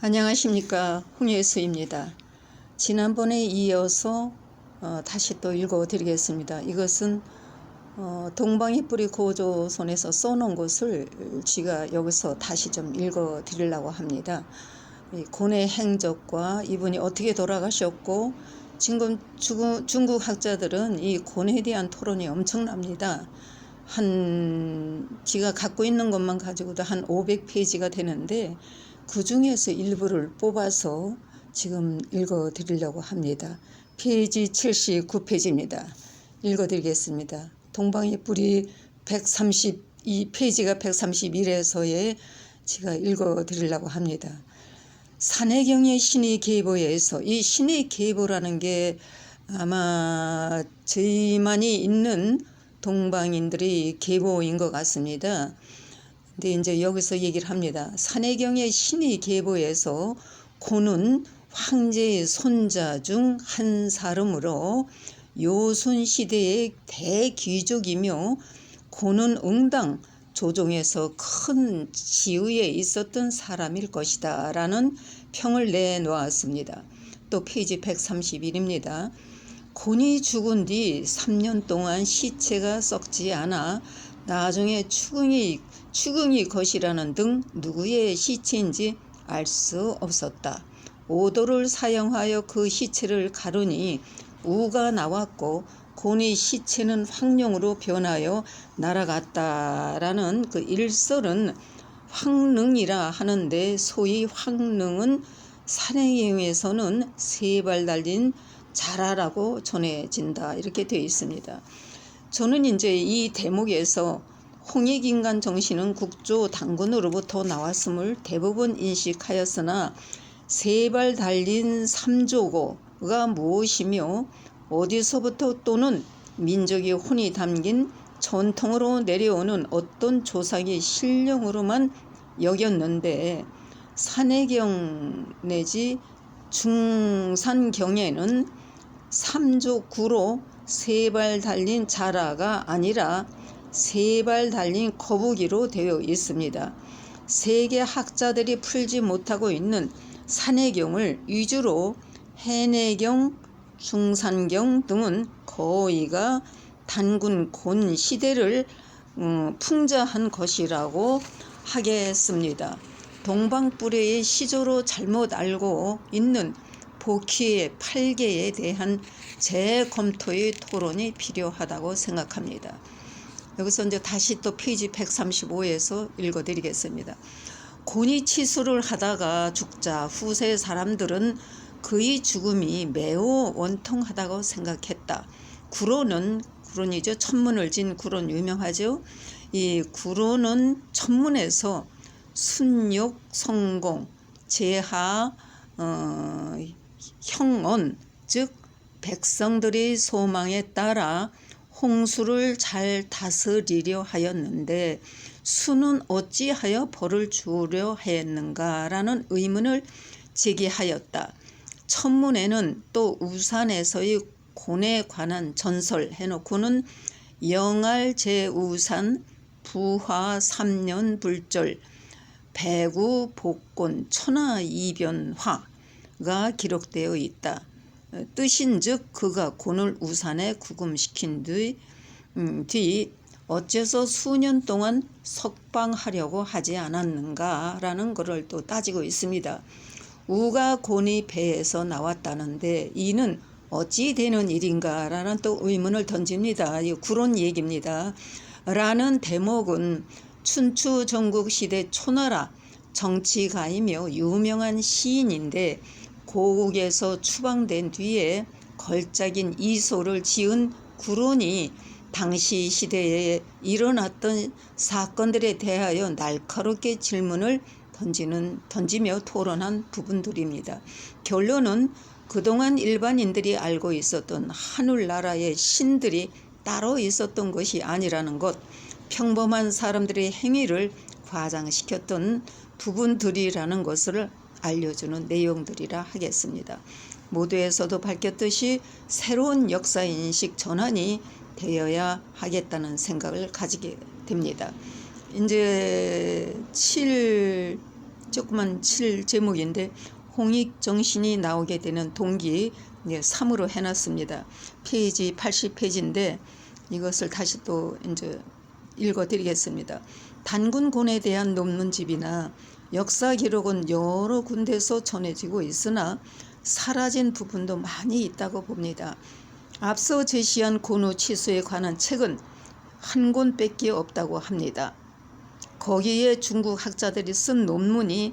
안녕하십니까 홍예수입니다. 지난번에 이어서 어, 다시 또 읽어드리겠습니다. 이것은 어, 동방의 뿌리 고조선에서 써놓은 것을 제가 여기서 다시 좀 읽어드리려고 합니다. 이 고뇌 행적과 이분이 어떻게 돌아가셨고 지금 주, 중국 학자들은 이 고뇌에 대한 토론이 엄청납니다. 한 제가 갖고 있는 것만 가지고도 한 500페이지가 되는데 그 중에서 일부를 뽑아서 지금 읽어 드리려고 합니다. 페이지 79페이지입니다. 읽어 드리겠습니다. 동방의 뿌리 132 페이지가 131에서의 제가 읽어 드리려고 합니다. 산해경의 신의 계보에서 이 신의 계보라는 게 아마 저희만이 있는 동방인들의 계보인 것 같습니다. 근데 이제 여기서 얘기를 합니다. 산해경의 신의 계보에서 고는 황제의 손자 중 한 사람으로 요순 시대의 대귀족이며 고는 응당 조종에서 큰 지위에 있었던 사람일 것이다 라는 평을 내놓았습니다. 또 페이지 131입니다. 곤이 죽은 뒤 3년 동안 시체가 썩지 않아 나중에 추궁이 추궁이 것이라는 등 누구의 시체인지 알 수 없었다. 오도를 사용하여 그 시체를 가르니 우가 나왔고 곤의 시체는 황룡으로 변하여 날아갔다라는 그 일설은 황릉이라 하는데 소위 황릉은 산행에서는 세 발 달린 자라라고 전해진다 이렇게 되어 있습니다. 저는 이제 이 대목에서 홍익인간 정신은 국조 당군으로부터 나왔음을 대부분 인식하였으나 세 발 달린 삼조고가 무엇이며 어디서부터 또는 민족의 혼이 담긴 전통으로 내려오는 어떤 조상의 신령으로만 여겼는데 산해경 내지 중산경에는 삼조구로 세 발 달린 자라가 아니라 세 발 달린 거북이로 되어 있습니다. 세계 학자들이 풀지 못하고 있는 산해경을 위주로 해내경, 중산경 등은 거의가 단군 곤 시대를 음, 풍자한 것이라고 하겠습니다. 동방불의 시조로 잘못 알고 있는 복희의 팔계에 대한 재검토의 토론이 필요하다고 생각합니다. 여기서 이제 다시 또 페이지 135에서 읽어드리겠습니다. 곤이 치수를 하다가 죽자 후세 사람들은 그의 죽음이 매우 원통하다고 생각했다. 구로는 구론이죠. 천문을 진 구론 유명하죠. 이 구론은 천문에서 순욕 성공 제하 어, 형언 즉 백성들의 소망에 따라 홍수를 잘 다스리려 하였는데 수는 어찌하여 벌을 주려 하였는가라는 의문을 제기하였다. 천문에는 또 우산에서의 곤에 관한 전설 해놓고는 영알 제우산 부화 삼년 불절 배구 복곤 천하 이변화 가 기록되어 있다. 뜻인즉 그가 곤을 우산에 구금시킨 뒤, 음, 뒤 어째서 수년 동안 석방하려고 하지 않았는가라는 것을 또 따지고 있습니다. 우가 곤이 배에서 나왔다는데 이는 어찌 되는 일인가라는 또 의문을 던집니다. 이 구론 얘기입니다. 라는 대목은 춘추 전국 시대 초나라 정치가이며 유명한 시인인데 고국에서 추방된 뒤에 걸작인 이소를 지은 구론이 당시 시대에 일어났던 사건들에 대하여 날카롭게 질문을 던지는 던지며 토론한 부분들입니다. 결론은 그동안 일반인들이 알고 있었던 하늘나라의 신들이 따로 있었던 것이 아니라는 것, 평범한 사람들의 행위를 과장시켰던 부분들이라는 것을 알려주는 내용들이라 하겠습니다. 모두에서도 밝혔듯이 새로운 역사인식 전환이 되어야 하겠다는 생각을 가지게 됩니다. 이제 7 조그만 칠 제목인데 홍익 정신이 나오게 되는 동기 예, 3으로 해놨습니다. 페이지 80페이지인데 이것을 다시 또 이제 읽어드리겠습니다. 단군 곤에 대한 논문집이나 역사 기록은 여러 군데서 전해지고 있으나 사라진 부분도 많이 있다고 봅니다. 앞서 제시한 고노 치수에 관한 책은 한 권밖에 없다고 합니다. 거기에 중국 학자들이 쓴 논문이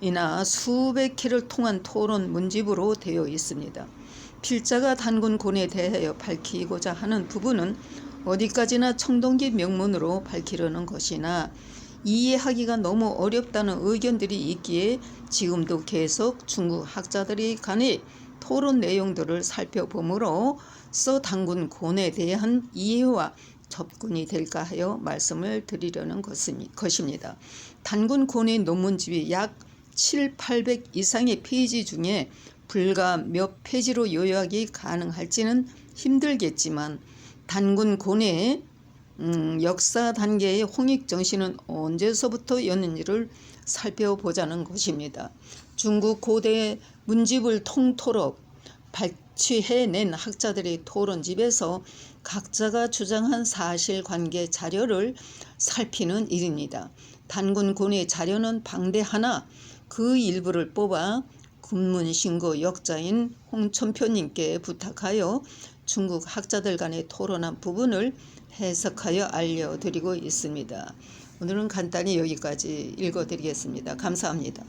이나 수백 회를 통한 토론 문집으로 되어 있습니다. 필자가 단군 곤에 대하여 밝히고자 하는 부분은 어디까지나 청동기 명문으로 밝히려는 것이나 이해하기가 너무 어렵다는 의견들이 있기에 지금도 계속 중국 학자들이 간의 토론 내용들을 살펴보므로 써 단군곤에 대한 이해와 접근이 될까 하여 말씀을 드리려는 것입니다. 단군 곤의 논문집이 약 7, 800 이상의 페이지 중에 불과 몇 페이지로 요약이 가능할지는 힘들겠지만 단군 곤의 음, 역사 단계의 홍익 정신은 언제서부터였는지를 살펴보자는 것입니다. 중국 고대 문집을 통틀어 발췌해낸 학자들의 토론집에서 각자가 주장한 사실관계 자료를 살피는 일입니다. 단군곤의 자료는 방대하나 그 일부를 뽑아 군문신고 역자인 홍천표님께 부탁하여 중국 학자들 간의 토론한 부분을 해석하여 알려드리고 있습니다. 오늘은 간단히 여기까지 읽어드리겠습니다. 감사합니다.